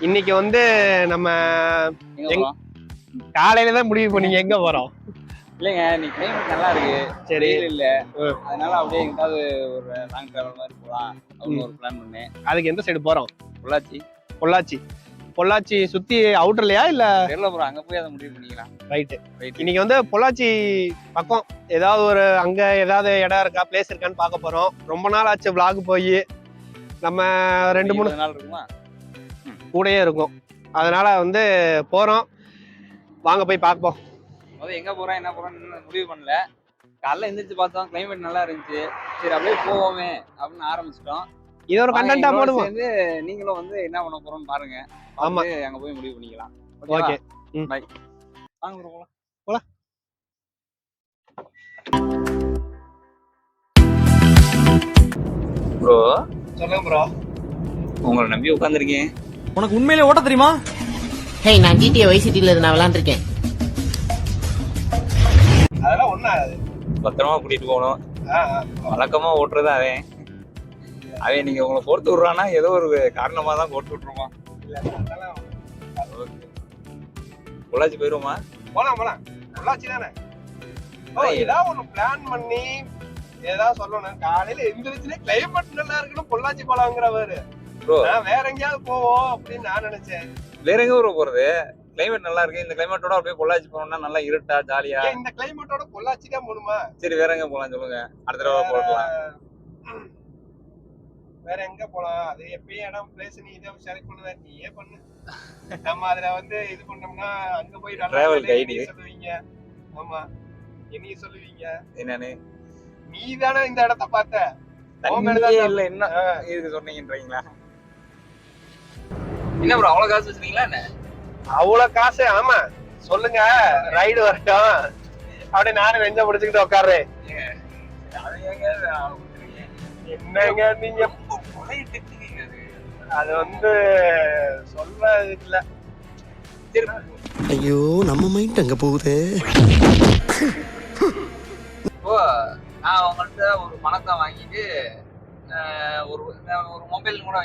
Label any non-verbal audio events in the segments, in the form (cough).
இன்னைக்கு வந்து நம்ம காலையில தான் முடிவு பண்ணீங்க. எங்க போறோம்? இல்லைங்க இன்னைக்கு கிளைமேட் நல்லா இருக்கு சரி இல்ல. அதனால அப்படியே எங்காவது ஒரு லாங் டிராவல் மாதிரி போலாம் அப்படின்னு ஒரு பிளான் பண்ணேன். அதுக்கு எந்த சைடு போறோம்? பொள்ளாச்சி. பொள்ளாச்சி. பொள்ளாச்சி சுத்தி அவுட்டர்லையா இல்ல? தெரியல ப்ரோ அங்க போய் அதை முடிவு பண்ணிக்கலாம். ரைட்டு ரைட் இன்னைக்கு வந்து பொள்ளாச்சி பக்கம். ஏதாவது ஒரு அங்க ஏதாவது இடம் இருக்கா பிளேஸ் இருக்கான்னு பார்க்க போறோம். ரொம்ப நாள் ஆச்சு vlog போய். நம்ம ரெண்டு மூணு நாள் இருக்குமா? கூடயே இருக்கும். அதனால வந்து போறோம். வாங்க போய் பார்ப்போம். முதல்ல எங்க போறோம் என்ன இன்னும் முடிவு பண்ணல. காலைல எந்திரிச்சு பார்த்தோம் கிளைமேட் நல்லா இருந்துச்சு. சரி அப்படியே போவோமே அப்படின்னு ஆரம்பிச்சிட்டோம். இது ஒரு கண்டென்ட்டா போடுவோம். சேர்ந்து நீங்களும் வந்து என்ன பண்ண போறோம்னு பாருங்க. ஆமா. அங்க போய் முடிவு பண்ணிக்கலாம். ஓகே. ம். பை வாங்க bro, போலாம். ப்ரோ சொல்லுங்க ப்ரோ உங்களை நம்பி உட்காந்துருக்கேன் உனக்கு உண்மையிலே ஓட்ட தெரியுமா? ஹே நான் ஜிடிஏ வைசிட்டியில் நான் விளாண்டுருக்கேன். அதெல்லாம் ஒண்ணா பத்திரமா கூட்டிட்டு போகணும். வழக்கமா ஓட்டுறது அவன். அவன் நீங்க உங்களை கோர்த்து விடுறான்னா ஏதோ ஒரு காரணமா தான் கோர்த்து விட்டுருவான். பொள்ளாச்சி போயிருவோமா? போலாம் போலாம். பொள்ளாச்சி தானே? ஏதாவது ஒண்ணு பிளான் பண்ணி ஏதாவது சொல்லணும். காலையில எந்திரிச்சுனே கிளைமேட் நல்லா இருக்குன்னு பொள்ளாச்சி போலாங்கிறவரு. நான் வேற எங்கேயாவது போவோம் அப்படின்னு நான் நினைச்சேன். வேற எங்க ஊருக்கு போறது? கிளைமேட் நல்லா இருக்கு. இந்த கிளைமேட்டோட அப்படியே பொள்ளாச்சி போனோம்னா நல்லா இருட்டா ஜாலியா? இந்த கிளைமேட்டோட பொள்ளாச்சி தான் போகணுமா சரி வேற எங்க போலாம் சொல்லுங்க. அடுத்த தடவை போடலாம் வேற- எங்க போலாம்? அது எப்பயும் இடம் பிளேஸ் நீ இதை செலக்ட் பண்ணுவ நீயே பண்ணு. நம்ம அதுல வந்து இது பண்ணோம்னா அங்க போய் guide. என்னைய சொல்லுவீங்க. ஆமா. என்னைய சொல்லுவீங்க. என்னன்னு? நீ தானே இந்த இடத்த பார்த்த. இல்ல. என்ன. இதுக்கு சொன்னீங்கன்றீங்களா? என்ன ப்ரோ அவ்வளவு காசு வச்சிருக்கீங்களா என்ன? அவ்வளவு காசு ஆமா சொல்லுங்க ரைடு வரட்டும் அப்படியே நானும் வெஞ்ச பிடிச்சுக்கிட்டு ஊத்துறீங்க? என்னங்க நீங்க அது. வந்து சொல்ல இல்ல ஐயோ நம்ம மைண்ட் அங்க போகுதே இப்போ நான் உங்கள்ட்ட ஒரு பணத்தை வாங்கிட்டு ஒரு ஒரு மொபைல் கூட.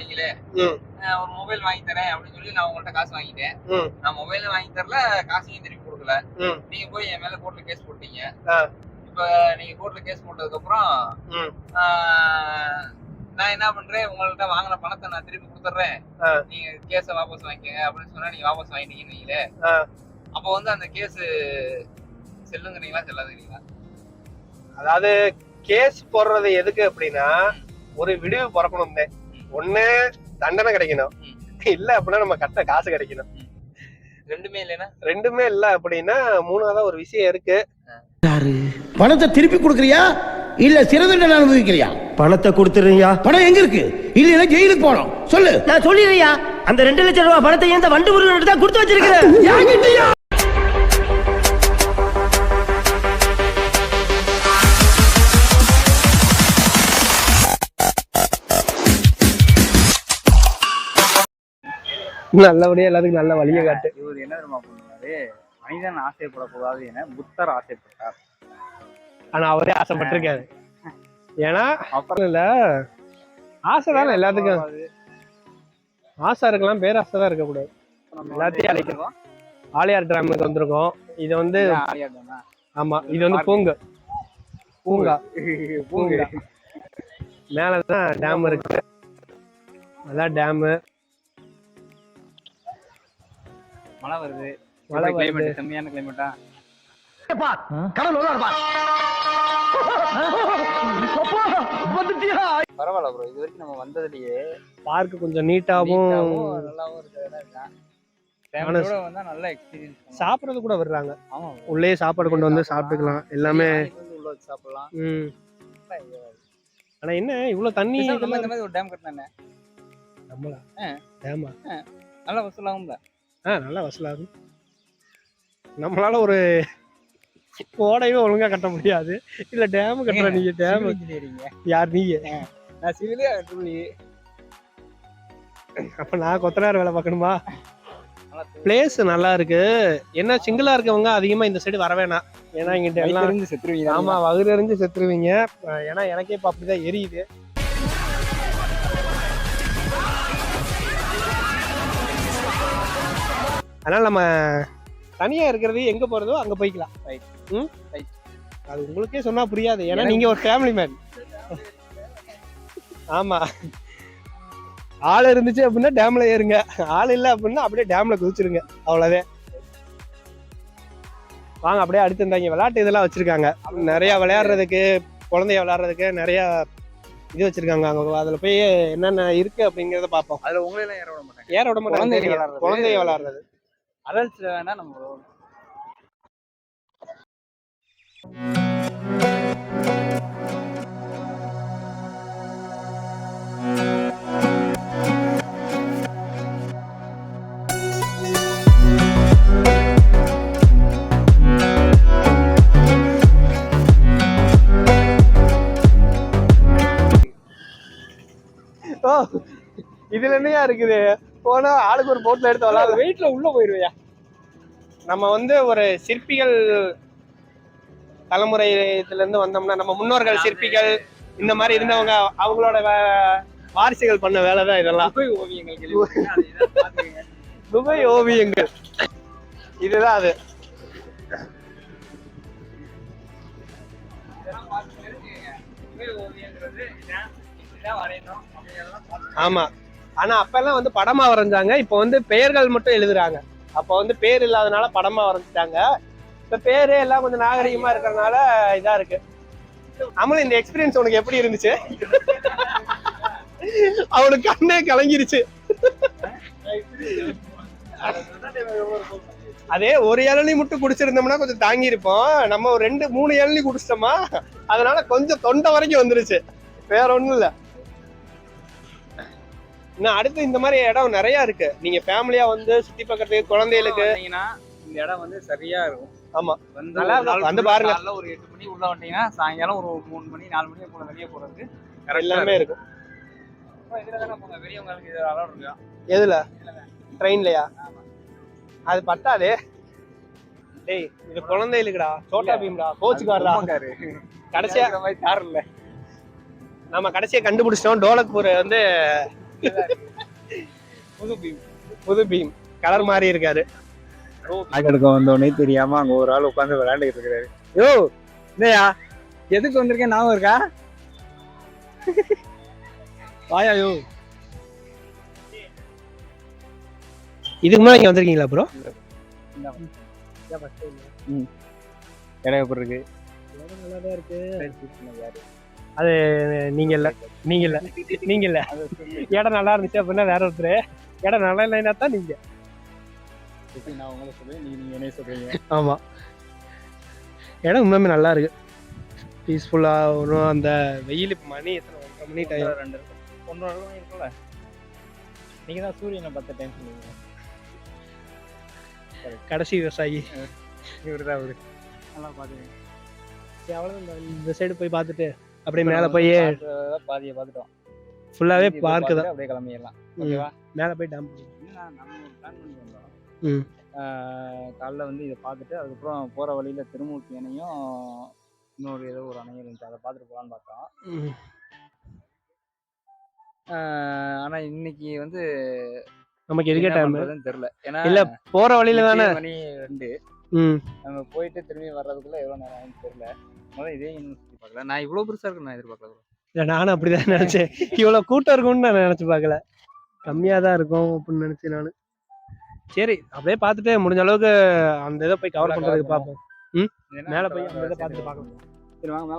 ஆஹ், ஒரு மொபைல் வாங்கி தரேன் அப்படின்னு சொல்லி நான் உங்கள்ட்ட காசு வாங்கிட்டேன். நான் மொபைல் வாங்கி தரல காசையும் திருப்பி கொடுக்கல. நீங்க போய் என் மேல கோர்ட்ல கேஸ் போட்டீங்க. இப்ப நீங்க கோர்ட்ல கேஸ் போட்டதுக்கு அப்புறம் நான் என்ன பண்றேன் உங்கள்ட்ட வாங்கின பணத்தை நான் திருப்பி கொடுத்துட்றேன். நீங்க கேஸை வாபஸ் வாங்கிக்கங்க அப்படின்னு சொன்னா நீங்க வாபஸ் வாங்கிட்டீங்கன்னு வைங்களே. அப்போ வந்து அந்த கேஸ் செல்லுங்கிறீங்களா செல்லாதுங்கிறீங்களா அதாவது கேஸ் போடுறது எதுக்கு அப்படின்னா ஒரு விடிவு பிறக்கணும் ஒண்ணு தண்டனை கிடைக்கணும். இல்ல அப்படின்னா நம்ம கட்ட காசு கிடைக்கணும். ரெண்டுமே இல்லைன்னா? ரெண்டுமே இல்ல அப்படின்னா மூணாவதா ஒரு விஷயம் இருக்கு. பணத்தை திருப்பி கொடுக்கறியா? இல்ல சிறை தண்டனை அனுபவிக்கிறியா? பணத்தை கொடுத்துறீங்க பணம் எங்க இருக்கு? இல்லைன்னா ஜெயிலுக்கு போனோம் சொல்லு. நான் சொல்லிடுறியா? அந்த ரெண்டு லட்சம் ரூபாய் பணத்தை இந்த வண்டு முருகன் தான் கொடுத்து வச்சிருக்கிறேன் நல்லபடியா எல்லாத்துக்கும் நல்ல வழியை காட்டு. இவர் என்ன தெரியுமா பண்ணுவாரு? மனிதன் ஆசைப்படக்கூடாது என புத்தர் ஆசைப்பட்டார். ஆனா அவரே ஆசைப்பட்டிருக்காரு. ஏன்னா அப்புறம்? இல்ல ஆசை தானே எல்லாத்துக்கும். ஆசை இருக்கலாம் பேராசை தான் இருக்கக்கூடாது எல்லாத்தையும் அழைக்கணும். ஆலியார் டிராமுக்கு வந்திருக்கோம். இது வந்து ஆமா இது வந்து பூங்கு. பூங்கா. பூங்கா. மேலதான் டேம் இருக்கு. அதான் டேமு. மழை வருது. மழை. கிளைமேட் செம்மையான கிளைமேட்டா? பரவாயில்ல ப்ரோ இது வரைக்கும் நம்ம வந்ததுலயே பார்க் கொஞ்சம் நீட்டாவும் நல்லாவும் இருக்கிற இடம் இருக்கான் ஃபேமிலியோட வந்தா நல்ல எக்ஸ்பீரியன்ஸ் சாப்பிடறது கூட வர்றாங்க. ஆமா உள்ளே சாப்பாடு கொண்டு வந்து சாப்பிட்டுக்கலாம். எல்லாமே உள்ள சாப்பிடலாம். ம். ஆனா என்ன இவ்வளவு தண்ணி இந்த மாதிரி ஒரு டேம் கட்டினே நம்மளா. டேமா நல்லா வசூலாகும்ல. ஆ நல்லா வசூலாகும் நம்மளால ஒரு ஓடையவே ஒழுங்கா கட்ட முடியாது. இல்ல டேம் கட்டுற நீங்க டேம் யார் நீங்க? நான் சிவிலே ட்ரிபிள் அப்ப நான் கொத்தனார் வேலை பார்க்கணுமா? பிளேஸ் நல்லா இருக்கு. என்ன சிங்கிளா இருக்கவங்க அதிகமா இந்த சைடு வர வேணாம். ஏன்னா இங்கிட்ட எல்லாம் செத்துருவீங்க. ஆமா வகுறு எறிஞ்சு செத்துருவீங்க ஏன்னா எனக்கே இப்ப அப்படிதான் எரியுது. அதனால நம்ம தனியா இருக்கிறது எங்க போறதோ அங்க போய்க்கலாம். Right. ம்? Right. அது உங்களுக்கே சொன்னா புரியாது. ஏன்னா நீங்க ஒரு ஃபேமிலி மேன் (laughs) ஆமா. ஆள் இருந்துச்சு அப்படின்னா டேம்ல ஏறுங்க. ஆள் இல்ல அப்படின்னா அப்படியே டேம்ல குதிச்சிருங்க. அவ்வளவுதான் வாங்க அப்படியே அடுத்து இருந்தாங்க விளையாட்டு இதெல்லாம் வச்சிருக்காங்க. நிறைய விளையாடுறதுக்கு குழந்தைய விளையாடுறதுக்கு நிறைய இது வச்சிருக்காங்க அங்க. அதுல போய் என்னென்ன இருக்கு அப்படிங்கறத பார்ப்போம். அதுல உங்களை எல்லாம் ஏற விட மாட்டாங்க. ஏற விட மாட்டாங்க. குழந்தைய விளையாடுறது. அடல்ட்ஸ் வேணா நம்ம விடுவோம். இதுல என்னையா இருக்குது போனா ஆளுக்கு ஒரு போட்ல எடுத்து விளையாட வெயிட்ல உள்ள போயிருவியா? நம்ம வந்து ஒரு சிற்பிகள் தலைமுறையில இருந்து வந்தோம்னா நம்ம முன்னோர்கள் சிற்பிகள் இந்த மாதிரி இருந்தவங்க அவங்களோட வாரிசுகள் பண்ண வேலை தான் இதெல்லாம். துபை ஓவியங்கள். துபை ஓவியங்கள். இதுதான் அது. ஆமா. ஆனா அப்பெல்லாம் வந்து படமா வரைஞ்சாங்க. இப்போ வந்து பெயர்கள் மட்டும் எழுதுறாங்க. அப்ப வந்து பேர் இல்லாதனால படமா வரைஞ்சிட்டாங்க. இப்ப பேரு எல்லாம் கொஞ்சம் நாகரிகமா இருக்கிறதுனால இதா இருக்கு. அமல இந்த எக்ஸ்பீரியன்ஸ் உனக்கு எப்படி இருந்துச்சு? அவனுக்கு கண்ணே கலங்கிருச்சு. அதே ஒரு இளநி மட்டும் குடிச்சிருந்தோம்னா கொஞ்சம் தாங்கி இருப்போம் நம்ம ஒரு ரெண்டு மூணு இளநி குடிச்சிட்டோமா? அதனால கொஞ்சம் தொண்டை வரைக்கும் வந்துருச்சு. வேற ஒண்ணும் இல்லை. இன்னும் அடுத்து இந்த மாதிரி இடம் நிறைய இருக்கு. நீங்க ஃபேமிலியா வந்து சுத்தி பார்க்கறதுக்கு குழந்தைகளுக்கு. வந்தீங்கன்னா இந்த இடம் வந்து சரியா இருக்கும். ஆமா. வந்து நல்லா வந்து பாருங்க. காலைல ஒரு எட்டு மணி உள்ள வந்தீங்கன்னா சாயங்காலம் ஒரு மூணு மணி நாலு மணி போல வெளியே போறதுக்கு எல்லாமே இருக்கும். எதுல? ட்ரெயின்லயா? அது பத்தாதே. டேய் இது குழந்தைகளுக்குடா. சோட்டா பீம்டா. கோச்சுக்காரடா. கடைசியா மாதிரி தார் இல்ல. நம்ம கடைசியா கண்டுபிடிச்சிட்டோம். டோலக்பூர் வந்து புது பீம் புது பீம் கலர் மாறி இருக்காரு. எடுக்க வந்தோடனே தெரியாம அங்க ஒரு ஆள் உட்காந்து விளையாண்டுட்டு இருக்காரு. யோ இல்லையா எதுக்கு வந்திருக்கேன் ஞாபகம் இருக்கா? வாயா யோ. இதுக்கு முன்னாடி இங்க வந்திருக்கீங்களா ப்ரோ இடம் எப்படி இருக்கு? நல்லாதான் இருக்கு. அது நீங்க இல்ல நீங்க இல்ல நீங்க இல்ல இடம் நல்லா இருந்துச்சு அப்படின்னா வேற ஒருத்தர். இடம் நல்லா இல்லைன்னா தான் நீங்க. நான் உங்களை சொல்றேன்? நீங்க நீங்க என்ன சொல்றீங்க? ஆமா. இடம் உண்மையுமே நல்லா இருக்கு. பீஸ்ஃபுல்லா வரும் அந்த வெயில் இப்ப மணி எத்தனை ஒன்றரை மணி டைம் ரெண்டு ஒன்றரை மணி இருக்கும்ல? நீங்க தான் சூரியனை பார்த்த டைம் சொல்லுவீங்க கடைசி விவசாயி. இவரு தான் அவரு. நல்லா பாத்துக்கங்க சரி, இந்த சைடு போய் பார்த்துட்டு அப்படியே மேல போய் பாதியை பார்த்துட்டோம். போய் பார்க்கு தான் அப்படியே கிளம்பிடலாம். ஓகேவா? மேல போய் டேம் ம். காலைல வந்து இதை பார்த்துட்டு அதுக்கப்புறம் போற வழியில திருமூர்த்தி அணையும் இன்னொரு ஏதோ ஒரு அணையும் இருந்துச்சு. அதை பார்த்துட்டு போகலான்னு பார்த்தோம். ஆஹ் ஆனா இன்னைக்கு வந்து நமக்கு எதுக்கே டைம் தெரியல. ஏன்னா இல்ல போற வழியில தானே? மணி ரெண்டு. நம்ம போயிட்டு திரும்பி வர்றதுக்குள்ள எவ்வளவு நேரம் ஆகும்னு தெரியல. முதல்ல இதே யூனிவர்சிட்டி பார்க்கல நான் இவ்வளவு பெருசா இருக்குன்னு நான் எதிர்பார்க்கல இல்ல நானும் அப்படிதான் நினைச்சேன். இவ்வளவு கூட்டம் இருக்கும்னு நான் நினைச்சு பார்க்கல. கம்மியா தான் இருக்கும் அப்படின்னு நினைச்சேன் நானு. சரி அப்படியே பார்த்துட்டு முடிஞ்ச அளவுக்கு அந்த இதை போய் கவர் cover பார்ப்போம். மேல போய் அந்த இதை பார்த்துட்டு பார்க்கலாம். சரி வாங்க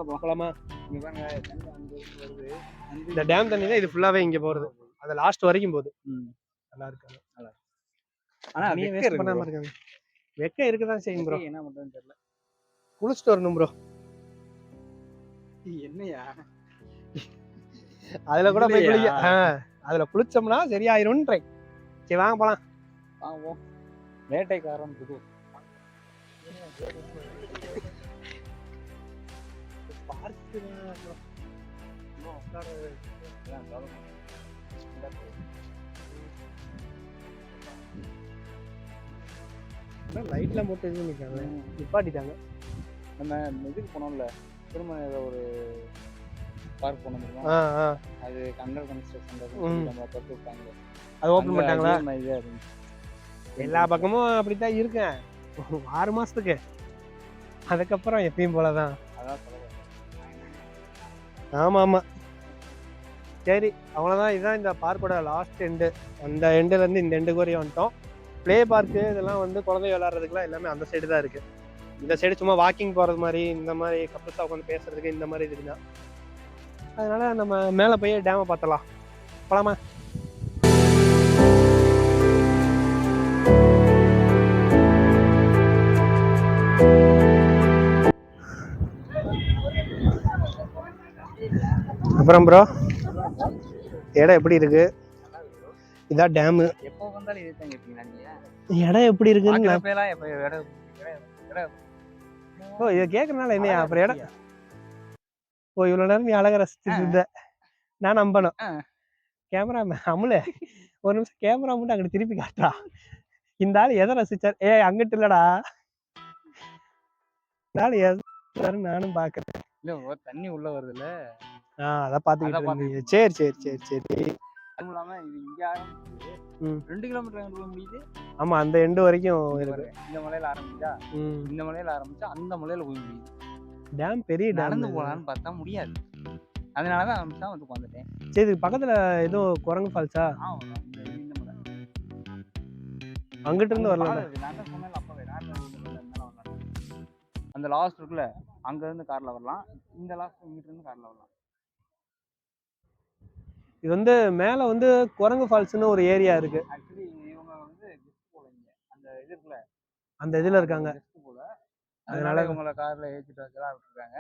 மேல அங்க இந்த டேம் தண்ணி தான் இது ஃபுல்லாவே இங்க போறது. அது லாஸ்ட் வரைக்கும் போகுது. ம். நல்லா இருக்கு. ஆனா நீ வெக்க வேஸ்ட் இருக்கு பண்ணாம bro. இருக்காங்க. வெக்க இருக்குதான் செய்யும் ப்ரோ என்ன பண்றதுன்னு தெரியல. குளிச்சுட்டு வரணும் ப்ரோ என்னையா? அதுல கூட போய் குளிக்க அதுல குளிச்சோம்னா சரியாயிரும்ன்றேன். சரி வாங்க போலாம். வாங்குவோம். வேட்டைக்காரன் புது. பார்க்கு லைட்ல மட்டும் இது பண்ணிருக்காங்க? நிப்பாட்டிட்டாங்க. நம்ம இதுக்கு போனோம்ல. திரும்ப ஏதோ ஒரு பார்க்? ஆ ஆ. அது அண்டர் கன்ஸ்ட்ரக்ஷன். நம்ம தொட்டு விட்டாங்க. அது ஓப்பன் பண்ணிட்டாங்களா. எல்லா பக்கமும் அப்படித்தான் இருக்கேன். ஆறு மாசத்துக்கு. அதுக்கப்புறம் எப்பயும் போலதான். அதான் சொல்லுவேன் ஆமா ஆமா. சரி அவ்வளோதான் இதுதான் இந்த பார்க்கோட லாஸ்ட் எண்டு அந்த எண்டுல இருந்து இந்த எண்டுக்கு வரையும் வந்துட்டோம். ப்ளே பார்க்கு இதெல்லாம் வந்து குழந்தை விளையாடுறதுக்குலாம் எல்லாமே அந்த சைடு தான் இருக்கு. இந்த சைடு சும்மா வாக்கிங் போறது மாதிரி இந்த மாதிரி கப்பல்ஸாக உட்காந்து பேசுறதுக்கு இந்த மாதிரி இதுக்கு தான் அதனால நம்ம மேலே போய் டேமை பார்த்தலாம் போலாமா? அப்புறம் ப்ரோ இடம் எப்படி இருக்கு? இதான் டேமு எப்போ வந்தாலும் இடம் எப்படி இருக்குன்னு ஓ இதை கேட்கறனால என்ன அப்புறம் இடம் ஓ இவ்வளவு நேரம் நீ அழகா ரசிச்சுட்டு இருந்த. நான் நம்பணும். கேமரா அமுல. ஒரு நிமிஷம் கேமரா மட்டும் அங்கிட்டு திருப்பி காட்டுறா. இந்த ஆள் எதை ரசிச்சார்? ஏ அங்கிட்டு இல்லடா. இந்த ஆள் எதை நானும் பாக்குறேன். இல்ல தண்ணி உள்ள வருதுல்ல. ஆ அதை பாத்துக்கிட்டு அதான் இருந்தீங்க. சரி சரி சரி சரி. அதுவும் இல்லாம இது இங்க. ரெண்டு கிலோமீட்டர் முடியுது ஆமா அந்த எண்டு வரைக்கும் இருக்கு. இந்த மலையில ஆரம்பிச்சா இந்த மலையில ஆரம்பிச்சா அந்த மலையில போய் முடியுது டேம் பெரிய டேம் நடந்து போலான்னு பார்த்தா முடியாது. அதனாலதான் ஆரம்பிச்சா வந்து உட்காந்துட்டேன். சரி இதுக்கு பக்கத்துல ஏதோ குரங்கு ஃபால்ஸா? அங்கிட்டு இருந்து வரலாம் தான் தான். அந்த லாஸ்ட் இருக்குல்ல அங்க இருந்து கார்ல வரலாம். இந்த லாஸ்ட் இங்கிட்ட இருந்து கார்ல வரலாம். இது வந்து மேல வந்து குரங்கு ஃபால்ஸ்னு ஒரு ஏரியா இருக்கு. அந்த இதுல இருக்காங்க. அதனால இவங்கள கார்ல ஏற்றிட்டு வச்சுலாம் விட்டுருக்காங்க.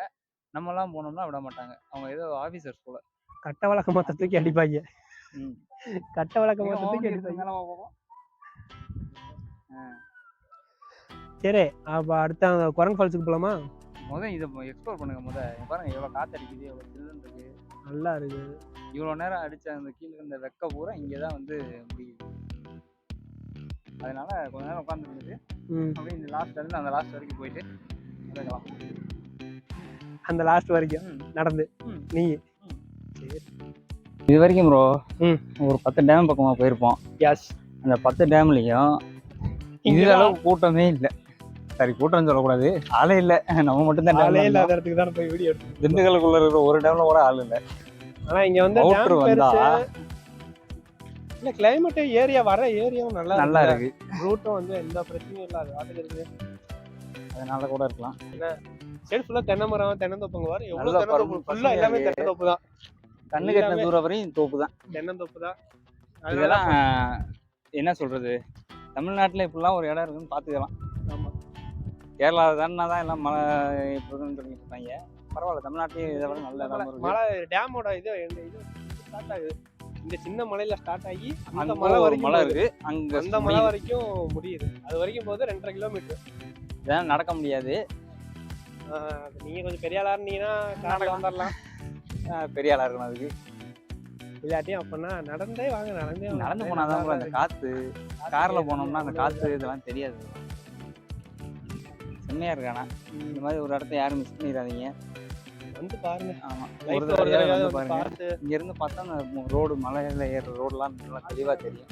நம்ம எல்லாம் போனோம்னா விட மாட்டாங்க. அவங்க ஏதோ ஆபீசர்ஸ் போல. கட்ட வழக்க மொத்த தூக்கி அடிப்பாங்க. கட்ட வழக்க மொத்த தூக்கி அடிப்பாங்க. சரி அப்ப அடுத்த குரங்கு ஃபால்ஸுக்கு போலாமா? முத இதை எக்ஸ்ப்ளோர் பண்ணுங்க முத இங்க பாருங்க எவ்வளவு காத்து அடிக்குது எவ்வளவு சில்லுன்னு இருக்கு. நல்லா இருக்கு இவ்வளவு நேரம் அடிச்ச அந்த கீழே இருந்த வெக்க பூரா இங்கே தான் வந்து முடியுது. அதனால கொஞ்ச நேரம் உட்காந்துருந்துட்டு அப்படியே இந்த லாஸ்ட் இருந்து அந்த லாஸ்ட் வரைக்கும் போயிட்டு அந்த லாஸ்ட் வரைக்கும். நடந்து. நீ. இது வரைக்கும் ப்ரோ. ஒரு பத்து டேம் பக்கமா போயிருப்போம். யாஸ் அந்த பத்து டேம்லயும் இது இங்கதான். அளவு கூட்டமே இல்லை. சரி கூட்டம் சொல்லக்கூடாது. ஆளே இல்லை. நம்ம மட்டும் தான் ஆளே இல்லாத இடத்துக்கு தான் போய் வீடியோ எடுத்து திண்டுக்கலுக்குள்ள இருக்கிற ஒரு டேம்ல கூட ஆள் இல்லை. ஆனா இங்க வந்து டேம் வந்தா? இல்ல கிளைமேட் ஏரியா வர ஏரியாவும் நல்லா நல்லா இருக்கு. ரூட்டும் வந்து எந்த பிரச்சனையும் இல்லாத வாட்டுக்கு இருக்குது. அதனால கூட இருக்கலாம். சைடு ஃபுல்லா தென்னை மரம் தென்னந்தோப்புங்க வர எவ்வளவு தென்னந்தோப்பு ஃபுல்லா எல்லாமே தென்னந்தோப்பு தான். கண்ணு கட்டின தூரம் வரையும் தோப்பு தான். தென்னந்தோப்பு தான். அதனால இதெல்லாம் என்ன சொல்றது? தமிழ்நாட்டுல இப்படிலாம் ஒரு இடம் இருக்குன்னு பாத்துக்கலாம் ஆமா கேரளா தானே தான் எல்லாம் மழை இப்படின்னு சொல்லிட்டு இருக்காங்க. பரவாயில்ல தமிழ்நாட்டிலேயும் இதை விட நல்ல மழை டேமோட இது ஸ்டார்ட் ஆகுது. இந்த சின்ன மலையில ஸ்டார்ட் ஆகி அந்த மலை வரைக்கும் மலை. இருக்கு. அங்க அந்த மலை. வரைக்கும் முடியுது. அது வரைக்கும் போது ரெண்டரை கிலோமீட்டர் இதெல்லாம் நடக்க முடியாது. நீங்க கொஞ்சம் பெரிய ஆளா இருந்தீங்கன்னா கார்ல வந்துடலாம் பெரிய ஆளா இருக்கணும் அதுக்கு. இல்லாட்டியும் அப்பனா நடந்தே வாங்க நடந்தே. நடந்து போனாதான் அந்த காத்து. கார்ல போனோம்னா அந்த காத்து இதெல்லாம் தெரியாது. செம்மையா இருக்கானா இந்த மாதிரி ஒரு இடத்த யாரும் மிஸ் பண்ணிடாதீங்க. வந்து பாருங்க. ஆமா. ஒரு தடவை வந்து பாருங்க. பார்த்து இங்க இருந்து பார்த்தா ரோடு மலையில ஏறுற ரோடுலாம் நல்லா தெளிவா தெரியும்.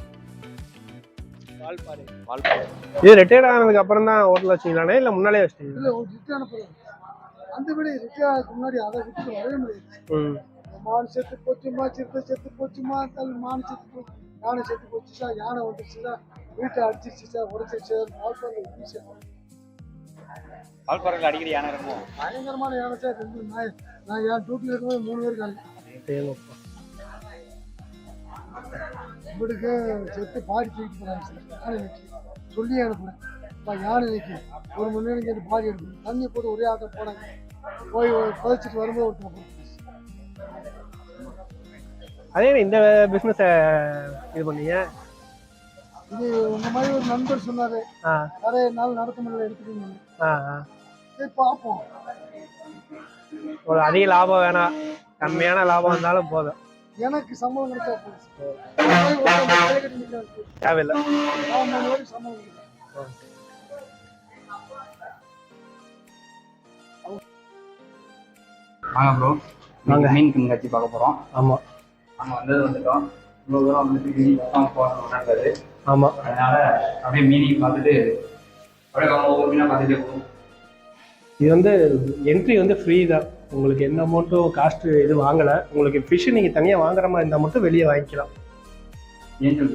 இது ரிட்டையர்ட் ஆனதுக்கு அப்புறம் தான் ஹோட்டல் வச்சீங்களானே இல்ல முன்னாலே வச்சிட்டீங்களா? அந்த விட ரிட்டர்ன் முன்னாடி அதை விட்டு வரவே முடியாது. மான் செத்து போச்சுமா சிறுத்தை செத்து போச்சுமா தல் மான் செத்து போச்சு யானை செத்து போச்சுச்சா யானை வந்துச்சுன்னா வீட்டை அடிச்சிருச்சுச்சா உடச்சிருச்சு வாழ்க்கை ஈஸியாக வால்பாறையில் அடிக்கடி யானை இருக்கும் பயங்கரமான யானை சார். ரெண்டு நான் நான் என் டியூட்டியில் இருக்கும்போது மூணு பேர் காலி தேவைப்பா. இவனுக்கு செத்து பாடி தூக்கிட்டு போனாங்க சார். யானை நிற்கி சொல்லி அனுப்புனேன் இப்போ யானை நிற்கி ஒரு மணி நேரம் கேட்டு பாடி எடுக்கணும். தண்ணி போட்டு ஒரே ஆட்டம் போனாங்க. போய் புதைச்சிட்டு வரும்போது ஒருத்தர் அதே இந்த பிசினஸ் இது பண்ணீங்க? இது உங்க மாதிரி ஒரு நண்பர் சொன்னாரு. நிறைய நாள் நடத்த முடியல சரி பார்ப்போம். ஒரு அதிக லாபம் வேணாம் கம்மியான லாபம் இருந்தாலும் போதும். எனக்கு சம்பளம் கொடுத்தா போதும். தேவையில்லை. சம்பளம் வாங்க ப்ரோ வாங்க. மீன் கண்காட்சி பார்க்க போறோம். ஆமா. நம்ம வந்தது வந்துட்டோம். இவ்வளவு தூரம் வந்துட்டு மீன் பார்க்காம ஆமா. அதனால அப்படியே மீனையும் பார்த்துட்டு அப்படியே அவங்க ஒவ்வொரு மீனா பார்த்துட்டே போகும் இது வந்து என்ட்ரி வந்து ஃப்ரீ தான். உங்களுக்கு எந்த அமௌண்ட்டும் காஸ்ட் இது வாங்கலை. உங்களுக்கு ஃபிஷ் நீங்கள் தனியாக வாங்குற மாதிரி இருந்தால் மட்டும் வெளியே வாங்கிக்கலாம். ஏஞ்சல்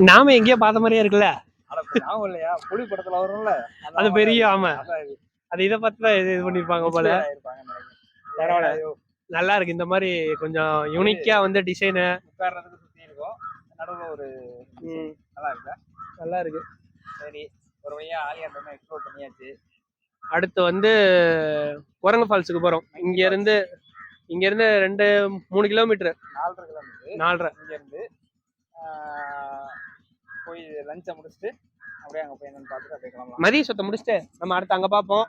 நாம எங்கேயோ பார்த்த மாதிரியே இருக்குல்ல? இல்லையா? புலி படத்துல வரும்ல? அது பெரிய ஆமா. அது இதை பார்த்து தான் இது இது பண்ணியிருப்பாங்க போல. பரவாயில்ல நல்லா இருக்கு. இந்த மாதிரி கொஞ்சம் யூனிக்கா வந்து டிசைனு உட்கார்றதுக்கு சுத்தி இருக்கும். நடுவுல ஒரு நல்லா இருக்கா? நல்லா இருக்கு. சரி ஒரு வழியா ஆலியாட்டம் எக்ஸ்ப்ளோர் பண்ணியாச்சு. அடுத்து வந்து குரங்கு ஃபால்ஸுக்கு போறோம். இங்க இருந்து இங்க இருந்து ரெண்டு மூணு கிலோமீட்டர். நாலரை கிலோமீட்டர். நாலரை. இங்க இருந்து ஆஹ், போய் லஞ்சை முடிச்சுட்டு அப்படியே அங்கே போய் என்னென்னு பார்த்துட்டு அப்படியே கிளம்பலாம். மதிய சொத்தை முடிச்சுட்டு நம்ம அடுத்து அங்கே பார்ப்போம்.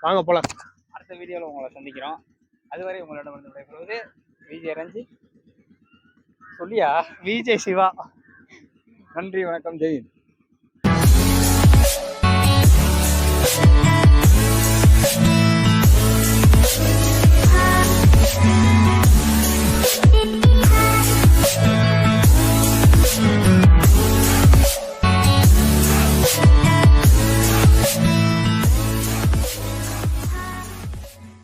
வாங்க போகலாம் அடுத்த வீடியோவில் உங்களை சந்திக்கிறோம். அதுவரை உங்களிடம் வந்து விடைபெறுவது விஜய் ரஞ்சி சொல்லியா? விஜய் சிவா. நன்றி வணக்கம் ஜெயின்